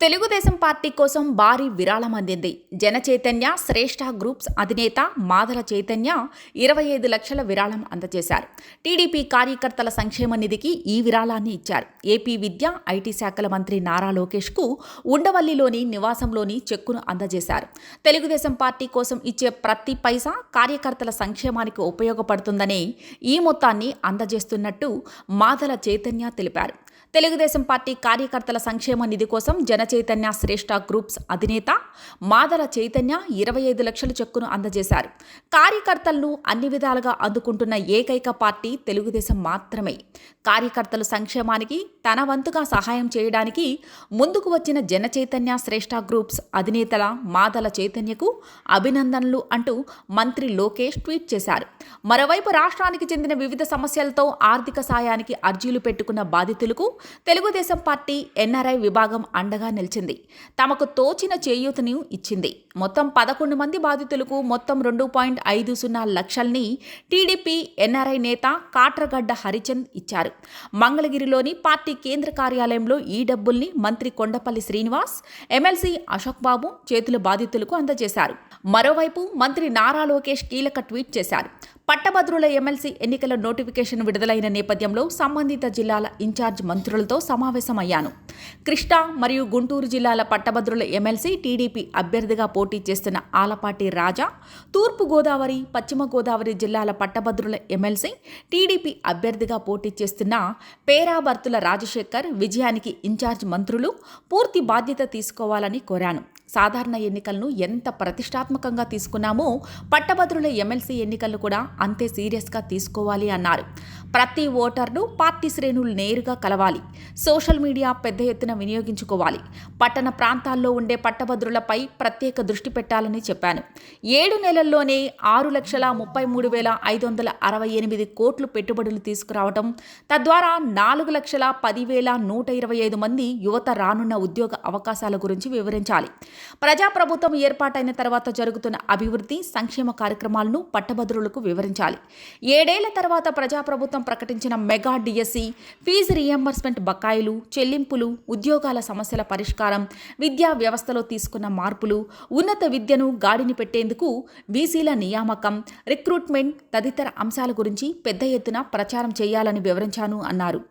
Telugu Desam party కోసం భారీ విరాళం అందింది. జనచైతన్య శ్రేష్ఠ గ్రూప్స్ అధినేత మాదల చైతన్య ఇరవై ఐదు లక్షల విరాళం అందజేశారు. టీడీపీ కార్యకర్తల సంక్షేమ నిధికి ఈ విరాళాన్ని ఇచ్చారు. ఏపీ విద్య ఐటీ శాఖల మంత్రి నారా లోకేష్కు ఉండవల్లిలోని నివాసంలోని చెక్కును అందజేశారు. తెలుగుదేశం పార్టీ కోసం ఇచ్చే ప్రతి పైసా కార్యకర్తల సంక్షేమానికి ఉపయోగపడుతుందని ఈ మొత్తాన్ని అందజేస్తున్నట్టు మాదల చైతన్య తెలిపారు. తెలుగుదేశం పార్టీ కార్యకర్తల సంక్షేమ నిధి కోసం జనచైతన్య శ్రేష్ఠ గ్రూప్స్ అధినేత మాదల చైతన్య ఇరవై ఐదు లక్షల చెక్కును అందజేశారు. కార్యకర్తలను అన్ని విధాలుగా అందుకుంటున్న ఏకైక పార్టీ తెలుగుదేశం మాత్రమే. కార్యకర్తల సంక్షేమానికి తన వంతుగా సహాయం చేయడానికి ముందుకు వచ్చిన జనచైతన్య శ్రేష్ఠ గ్రూప్స్ అధినేతల మాదల చైతన్యకు అభినందనలు అంటూ మంత్రి లోకేష్ ట్వీట్ చేశారు. మరోవైపు రాష్ట్రానికి చెందిన వివిధ సమస్యలతో ఆర్థిక సాయానికి అర్జీలు పెట్టుకున్న బాధితులకు తెలుగుదేశం పార్టీ ఎన్ఆర్ఐ విభాగం అండగా నిలిచింది. తమకు తోచిన చేయూతను ఇచ్చింది. మొత్తం పదకొండు మంది బాధితులకు మొత్తం రెండు పాయింట్ ఐదు సున్నా లక్షల్ని టీడీపీ ఎన్ఆర్ఐ నేత కాట్రగడ్డ హరిచంద్ ఇచ్చారు. మంగళగిరిలోని పార్టీ కేంద్ర కార్యాలయంలో ఈ డబ్బుల్ని మంత్రి కొండపల్లి శ్రీనివాస్ ఎమ్మెల్సీ అశోక్ బాబు చేతుల బాధితులకు అందజేశారు. మరోవైపు మంత్రి నారా లోకేష్ కీలక ట్వీట్ చేశారు. పట్టభద్రుల ఎమ్మెల్సీ ఎన్నికల నోటిఫికేషన్ విడుదలైన నేపథ్యంలో సంబంధిత జిల్లాల ఇన్ఛార్జ్ మంత్రులతో సమావేశమయ్యాను. కృష్ణా మరియు గుంటూరు జిల్లాల పట్టభద్రుల ఎమ్మెల్సీ టీడీపీ అభ్యర్థిగా పోటీ చేస్తున్న ఆలపాటి రాజా తూర్పు గోదావరి పశ్చిమ గోదావరి జిల్లాల పట్టభద్రుల ఎమ్మెల్సీ టీడీపీ అభ్యర్థిగా పోటీ చేస్తున్న పేరాబర్తుల రాజశేఖర్ విజయానికి ఇన్ఛార్జ్ మంత్రులు పూర్తి బాధ్యత తీసుకోవాలని కోరాను. సాధారణ ఎన్నికలను ఎంత ప్రతిష్టాత్మకంగా తీసుకున్నామో పట్టభద్రుల ఎమ్మెల్సీ ఎన్నికలను కూడా అంతే సీరియస్గా తీసుకోవాలి అన్నారు. ప్రతి ఓటర్ను పార్టీ శ్రేణులు నేరుగా కలవాలి. సోషల్ మీడియా పెద్ద ఎత్తున వినియోగించుకోవాలి. పట్టణ ప్రాంతాల్లో ఉండే పట్టభద్రులపై ప్రత్యేక దృష్టి పెట్టాలని చెప్పాను. ఏడు నెలల్లోనే ఆరు లక్షల ముప్పై మూడు వేల ఐదు వందల అరవై ఎనిమిది కోట్లు పెట్టుబడులు తీసుకురావడం తద్వారా నాలుగు లక్షల పదివేల నూట ఇరవై ఐదు మంది యువత రానున్న ఉద్యోగ అవకాశాల గురించి వివరించాలి. ప్రజాప్రభుత్వం ఏర్పాటైన తర్వాత జరుగుతున్న అభివృద్ధి సంక్షేమ కార్యక్రమాలను పట్టభద్రులకు వివరించాలి. ఏడేళ్ళ తర్వాత ప్రజాప్రభుత్వం ప్రకటించిన మెగా డిఎస్సి ఫీజు రియంబర్స్మెంట్ బకాయిలు చెల్లింపులు ఉద్యోగాల సమస్యల పరిష్కారం విద్యా వ్యవస్థలో తీసుకున్న మార్పులు ఉన్నత విద్యను గాడిని పెట్టేందుకు వీసీల నియామకం రిక్రూట్మెంట్ తదితర అంశాల గురించి పెద్ద ఎత్తున ప్రచారం చేయాలని వివరించాను అన్నారు.